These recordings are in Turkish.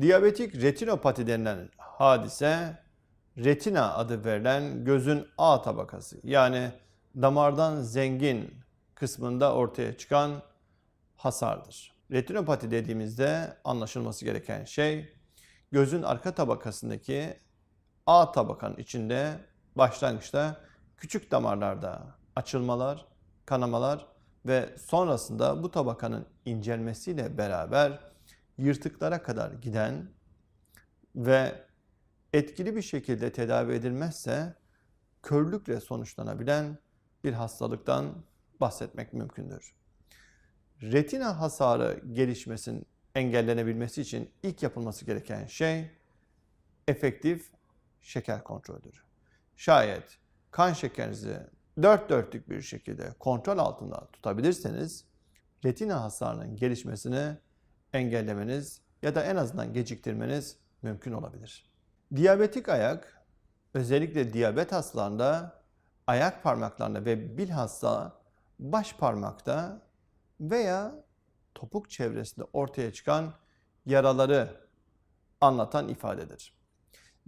Diyabetik retinopati denilen hadise retina adı verilen gözün A tabakası yani damardan zengin kısmında ortaya çıkan hasardır. Retinopati dediğimizde anlaşılması gereken şey gözün arka tabakasındaki A tabakanın içinde başlangıçta küçük damarlarda açılmalar, kanamalar ve sonrasında bu tabakanın incelmesiyle beraber yırtıklara kadar giden ve etkili bir şekilde tedavi edilmezse körlükle sonuçlanabilen bir hastalıktan bahsetmek mümkündür. Retina hasarı gelişmesinin engellenebilmesi için ilk yapılması gereken şey efektif şeker kontrolüdür. Şayet kan şekerinizi dört dörtlük bir şekilde kontrol altında tutabilirseniz retina hasarının gelişmesini engellemeniz ya da en azından geciktirmeniz mümkün olabilir. Diyabetik ayak özellikle diyabet hastalarında ayak parmaklarında ve bilhassa baş parmakta veya topuk çevresinde ortaya çıkan yaraları anlatan ifadedir.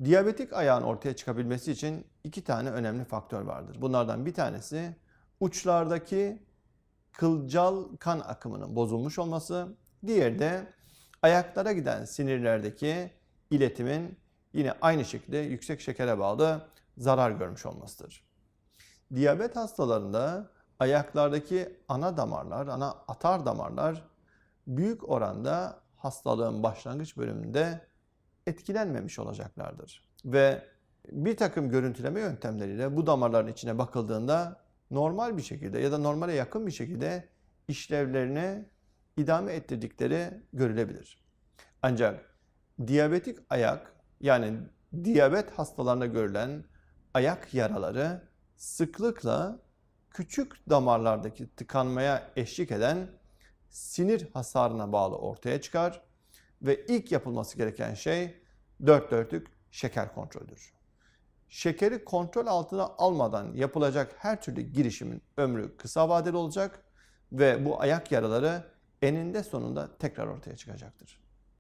Diyabetik ayağın ortaya çıkabilmesi için iki tane önemli faktör vardır. Bunlardan bir tanesi uçlardaki kılcal kan akımının bozulmuş olması, diğeri de ayaklara giden sinirlerdeki iletimin yine aynı şekilde yüksek şekere bağlı zarar görmüş olmasıdır. Diyabet hastalarında ayaklardaki ana damarlar, ana atar damarlar büyük oranda hastalığın başlangıç bölümünde etkilenmemiş olacaklardır. Ve bir takım görüntüleme yöntemleriyle bu damarların içine bakıldığında normal bir şekilde ya da normale yakın bir şekilde işlevlerini idame ettirdikleri görülebilir. Ancak diyabetik ayak yani diyabet hastalarında görülen ayak yaraları sıklıkla küçük damarlardaki tıkanmaya eşlik eden sinir hasarına bağlı ortaya çıkar ve ilk yapılması gereken şey dört dörtlük şeker kontrolüdür. Şekeri kontrol altına almadan yapılacak her türlü girişimin ömrü kısa vadeli olacak ve bu ayak yaraları eninde sonunda tekrar ortaya çıkacaktır.